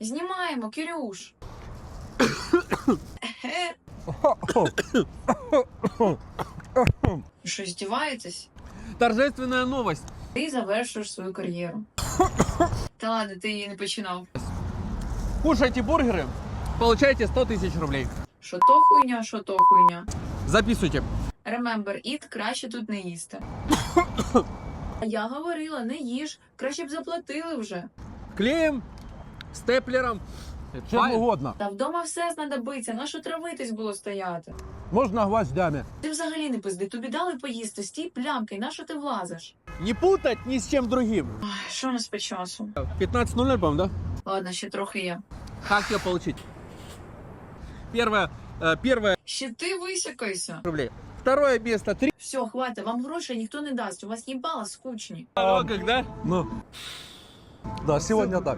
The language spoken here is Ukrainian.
Знімаємо, Кирюш. Ехе. Що, здіваєтесь? Торжественная новость. Ти завершуєш свою кар'єру. Та ладно, ти її не починав. Кушайте бургеры, получайте 100 тысяч рублей. Що то хуйня, що то хуйня. Записывайте. Remember it, краще тут не їсти. А я говорила, не їж, краще б заплатили вже. Клеем, степлером. Чим угодно. Та вдома все знадобиться, на що травитись було стояти. Можна гвоздями. Ти взагалі не пизди, тобі дали поїсти, стій плямки, на що ти влазиш? Не путать ни с чем другим. Ай, Що у нас по часу? 15.00, по-моему, да? Ладно, ще трохи є. Как ее получить? Первое, э, первое Ще ти висякайся. рублей. Второе место 3. Все, хватить, вам грошей ніхто не дасть, у вас їбала скучні. Когда? Ну. Да, сьогодні так.